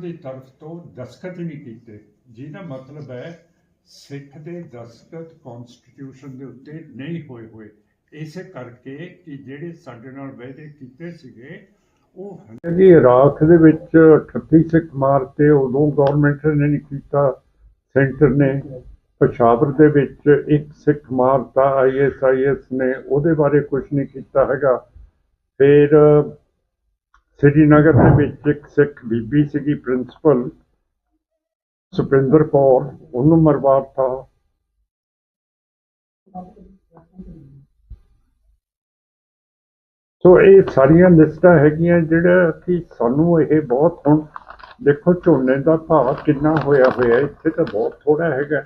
ਦੀ ਤਰਫ ਤੋਂ ਦਸਖਤ ਨਹੀਂ ਕੀਤੇ। ਜਿਹਦਾ ਮਤਲਬ ਹੈ, ਸਿੱਖ ਦੇ ਦਸਖਤ ਕਨਸਟੀਟਿਊਸ਼ਨ ਦੇ ਉੱਤੇ ਨਹੀਂ ਹੋਏ ਹੋਏ। ਇਸੇ ਕਰਕੇ ਕਿ ਜਿਹੜੇ ਸਾਡੇ ਨਾਲ ਵਾਅਦੇ ਕੀਤੇ ਸੀਗੇ, ਉਹ ਜੀ ਇਰਾਕ ਦੇ ਵਿੱਚ 38 ਸਿੱਖ ਮਾਰਤੇ ਉਦੋਂ ਗਵਰਨਮੈਂਟ ਨੇ ਨਹੀਂ ਕੀਤਾ, ਸੈਂਟਰ ਨੇ। ਪਸ਼ਾਵਰ ਦੇ ਵਿੱਚ ਇੱਕ ਸਿੱਖ ਮਾਰਤਾ ਆਈਐਸਆਈਐਸ ਨੇ, ਉਹਦੇ ਬਾਰੇ ਕੁਝ ਨਹੀਂ ਕੀਤਾ ਹੈਗਾ। ਫਿਰ ਸ੍ਰੀਨਗਰ ਦੇ ਵਿੱਚ ਇੱਕ ਸਿੱਖ ਬੀਬੀ ਸੀਗੀ ਪ੍ਰਿੰਸੀਪਲ ਸੁਪਿੰਦਰ ਕੌਰ, ਉਹਨੂੰ ਮਰਵਾਤਾ। ਸੋ ਇਹ ਸਾਰੀਆਂ ਲਿਸਟਾਂ ਹੈਗੀਆਂ ਜਿਹੜਾ ਕਿ ਸਾਨੂੰ ਇਹ ਬਹੁਤ ਹੁਣ ਦੇਖੋ ਝੋਨੇ ਦਾ ਭਾਅ ਕਿੰਨਾ ਹੋਇਆ ਹੋਇਆ, ਇੱਥੇ ਤਾਂ ਬਹੁਤ ਥੋੜਾ ਹੈਗਾ।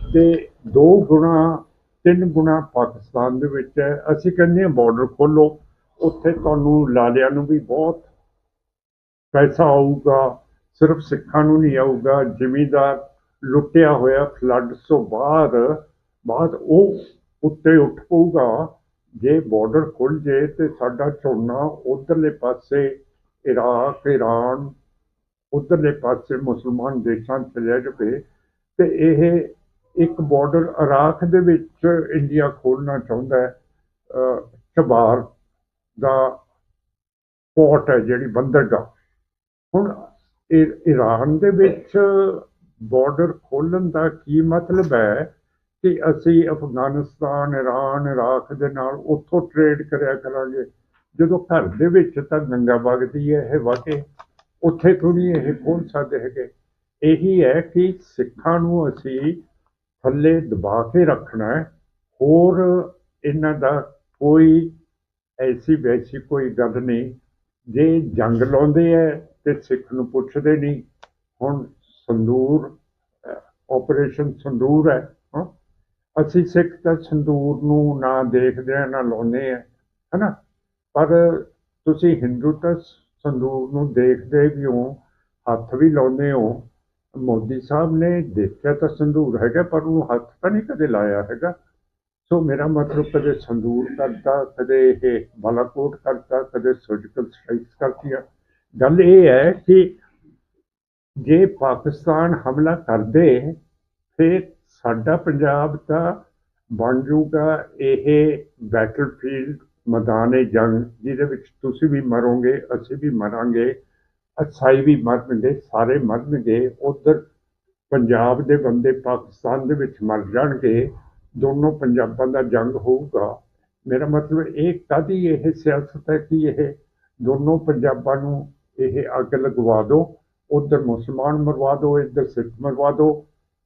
ਤੇ ਦੋ ਗੁਣਾ, ਤਿੰਨ ਗੁਣਾ ਪਾਕਿਸਤਾਨ ਦੇ ਵਿੱਚ ਹੈ। ਅਸੀਂ ਕਹਿੰਦੇ ਹਾਂ ਬਾਰਡਰ ਖੋਲੋ ਉੱਥੇ ਤੁਹਾਨੂੰ ਲਾਲਿਆਂ ਨੂੰ ਵੀ ਬਹੁਤ ਪੈਸਾ ਆਊਗਾ, ਸਿਰਫ ਸਿੱਖਾਂ ਨੂੰ ਨਹੀਂ ਆਊਗਾ, ਜ਼ਿਮੀਦਾਰ ਲੁੱਟਿਆ ਹੋਇਆ ਫਲੱਡ ਤੋਂ ਬਾਅਦ ਬਾਅਦ ਉਹ ਉੱਤੇ ਉੱਠ ਪਊਗਾ, ਜੇ ਬਾਰਡਰ ਖੁੱਲ ਜੇ ਤੇ ਸਾਡਾ ਝੋਨਾ ਉਧਰਲੇ ਪਾਸੇ ਇਰਾਕ ਈਰਾਨ ਉਧਰਲੇ ਪਾਸੇ ਮੁਸਲਮਾਨ ਦੇਸ਼ਾਂ 'ਚ ਚਲੇ ਜਾਵੇ ਤੇ ਇਹ ਇੱਕ ਬਾਰਡਰ ਇਰਾਕ ਦੇ ਵਿੱਚ ਇੰਡੀਆ ਖੋਲਣਾ ਚਾਹੁੰਦਾ ਹੈ ਚਬਾਰ ਦਾ ਪੋਰਟ ਹੈ ਜਿਹੜੀ ਬੰਦਰਗਾਹ ਹੁਣ ਈਰਾਨ ਦੇ ਵਿੱਚ ਬਾਰਡਰ ਖੋਲਣ ਦਾ ਕੀ ਮਤਲਬ ਹੈ ਕਿ ਅਸੀਂ ਅਫਗਾਨਿਸਤਾਨ ਈਰਾਨ ਇਰਾਕ ਦੇ ਨਾਲ ਉੱਥੋਂ ਟ੍ਰੇਡ ਕਰਿਆ ਕਰਾਂਗੇ? ਜਦੋਂ ਘਰ ਦੇ ਵਿੱਚ ਤਾਂ ਗੰਗਾ ਵਗਦੀ ਹੈ ਇਹ ਵਾਕੇ। ਉੱਥੇ ਤੋਂ ਨਹੀਂ ਇਹ ਖੋਲ ਸਕਦੇ ਹੈਗੇ। ਇਹੀ ਹੈ ਕਿ ਸਿੱਖਾਂ ਨੂੰ ਅਸੀਂ ਥੱਲੇ ਦਬਾ ਕੇ ਰੱਖਣਾ ਹੈ। ਹੋਰ ਇਹਨਾਂ ਦਾ ਕੋਈ ਐਸੀ ਵੈਸੀ ਕੋਈ ਗੱਲ ਨਹੀਂ। ਜੇ ਜੰਗ ਲਾਉਂਦੇ ਐ ਤੇ ਸਿੱਖ ਨੂੰ ਪੁੱਛਦੇ ਨਹੀਂ। ਹੁਣ ਸੰਦੂਰ ਆਪਰੇਸ਼ਨ ਸੰਦੂਰ ਹੈ। ਅਸੀਂ ਸਿੱਖ ਤਾਂ ਸੰਦੂਰ ਨੂੰ ਨਾ ਦੇਖਦੇ ਆ, ਨਾ ਲਾਉਂਦੇ ਆ, ਹੈਨਾ। ਪਰ ਤੁਸੀਂ ਹਿੰਦੂ ਤਾਂ ਸੰਦੂਰ ਨੂੰ ਦੇਖਦੇ ਵੀ ਹੋ, ਹੱਥ ਵੀ ਲਾਉਂਦੇ ਹੋ। ਮੋਦੀ ਸਾਹਿਬ ਨੇ ਦੇਖਿਆ ਤਾਂ ਸੰਦੂਰ ਹੈਗਾ, ਪਰ ਉਹਨੂੰ ਹੱਥ ਤਾਂ ਨਹੀਂ ਕਦੇ ਲਾਇਆ ਹੈਗਾ। ਸੋ ਮੇਰਾ ਮਤਲਬ ਕਦੇ ਸੰਦੂਰ ਕਰਦਾ ਕਦੇ ਇਹ ਬਾਲਾਕੋਟ ਕਰਦਾ ਕਦੇ ਸਰਜੀਕਲ ਸਟ੍ਰਾਈਕਸ ਕਰਦੀਆਂ ਗੱਲ ਇਹ ਹੈ ਕਿ ਜੇ ਪਾਕਿਸਤਾਨ ਹਮਲਾ ਕਰਦੇ, ਫਿਰ ਸਾਡਾ ਪੰਜਾਬ ਤਾਂ ਬਣ ਜੂਗਾ ਇਹ ਬੈਟਲਫੀਲਡ ਮੈਦਾਨੇ ਜੰਗ, ਜਿਹਦੇ ਵਿੱਚ ਤੁਸੀਂ ਵੀ ਮਰੋਗੇ, ਅਸੀਂ ਵੀ ਮਰਾਂਗੇ, ਅਸਾਈ ਵੀ ਮਰਨਗੇ, ਸਾਰੇ ਮਰਨਗੇ, ਉਧਰ ਪੰਜਾਬ ਦੇ ਬੰਦੇ ਪਾਕਿਸਤਾਨ ਦੇ ਵਿੱਚ ਮਰ ਜਾਣਗੇ। ਦੋਨੋਂ ਪੰਜਾਬਾਂ ਦਾ ਜੰਗ ਹੋਊਗਾ। ਮੇਰਾ ਮਤਲਬ ਇਹ ਕਾਦੀ ਇਹ ਸਿਆਸਤ ਹੈ ਕਿ ਇਹ ਦੋਨੋਂ ਪੰਜਾਬਾਂ ਨੂੰ ਇਹ ਅੱਗ ਲਗਵਾ ਦਿਓ ਉਧਰ ਮੁਸਲਮਾਨ ਮਰਵਾ ਦਿਓ ਇੱਧਰ ਸਿੱਖ ਮਰਵਾ ਦਿਓ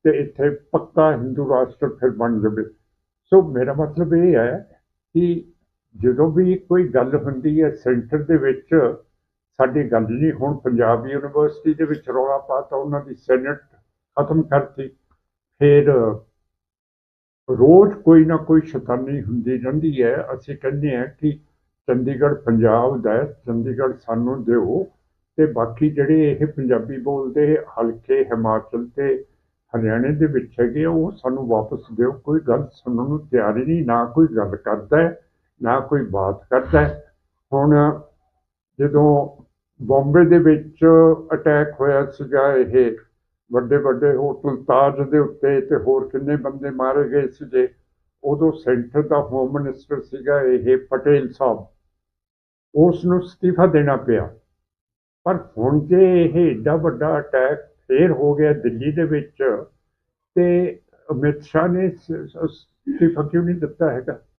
ਤੇ ਇੱਥੇ ਪੱਕਾ ਹਿੰਦੂ ਰਾਸ਼ਟਰ ਫਿਰ ਬਣ ਜਾਵੇ। ਸੋ ਮੇਰਾ ਮਤਲਬ ਇਹ ਹੈ ਕਿ ਜਦੋਂ ਵੀ ਕੋਈ ਗੱਲ ਹੁੰਦੀ ਹੈ ਸੈਂਟਰ ਦੇ ਵਿੱਚ, ਸਾਡੀ ਗੱਲ ਨਹੀਂ, ਹੁਣ ਪੰਜਾਬ ਯੂਨੀਵਰਸਿਟੀ ਦੇ ਵਿੱਚ ਰੌਲਾ ਪਾਤਾ, ਉਹਨਾਂ ਦੀ ਸੈਨੇਟ ਖਤਮ ਕਰਤੀ, ਫਿਰ ਰੋਜ਼ ਕੋਈ ਨਾ ਕੋਈ ਸ਼ੈਤਾਨੀ ਹੁੰਦੀ ਰਹਿੰਦੀ ਹੈ। ਅਸੀਂ ਕਹਿੰਦੇ ਹਾਂ ਕਿ ਚੰਡੀਗੜ੍ਹ ਪੰਜਾਬ ਦਾ ਹੈ ਚੰਡੀਗੜ੍ਹ ਸਾਨੂੰ ਦਿਓ ਤੇ ਬਾਕੀ ਜਿਹੜੇ ਇਹ ਪੰਜਾਬੀ ਬੋਲਦੇ ਹਲਕੇ ਹਿਮਾਚਲ ਤੇ ਹਰਿਆਣੇ ਦੇ ਵਿੱਚ ਹੈਗੇ ਆ, ਉਹ ਸਾਨੂੰ ਵਾਪਸ ਦਿਓ। ਕੋਈ ਗੱਲ ਸੁਣਨ ਨੂੰ ਤਿਆਰ ਹੀ ਨਹੀਂ ਨਾ ਕੋਈ ਗੱਲ ਕਰਦਾ ਨਾ ਕੋਈ ਬਾਤ ਕਰਦਾ ਹੁਣ ਜਦੋਂ ਬੰਬੇ ਦੇ ਵਿੱਚ ਅਟੈਕ ਹੋਇਆ ਸੀਗਾ ਇਹ ਵੱਡੇ ਵੱਡੇ ਹੋਟਲ ਤਾਜ ਦੇ ਉੱਤੇ ਤੇ ਹੋਰ ਕਿੰਨੇ ਬੰਦੇ ਮਾਰੇ ਗਏ ਸੀਗੇ ਉਦੋਂ ਸੈਂਟਰ ਦਾ ਹੋਮ ਮਿਨਿਸਟਰ ਸੀਗਾ ਇਹ ਪਟੇਲ ਸਾਹਿਬ। ਉਸ ਨੂੰ ਅਸਤੀਫਾ ਦੇਣਾ ਪਿਆ। ਪਰ ਹੁਣ ਜੇ ਇਹ ਏਡਾ ਵੱਡਾ ਅਟੈਕ ਫੇਰ ਹੋ ਗਿਆ ਦਿੱਲੀ ਦੇ ਵਿੱਚ, ਤੇ ਅਮਿਤ ਸ਼ਾਹ ਨੇ ਅਸਤੀਫਾ ਕਿਉਂ ਨਹੀਂ ਦਿੱਤਾ ਹੈਗਾ?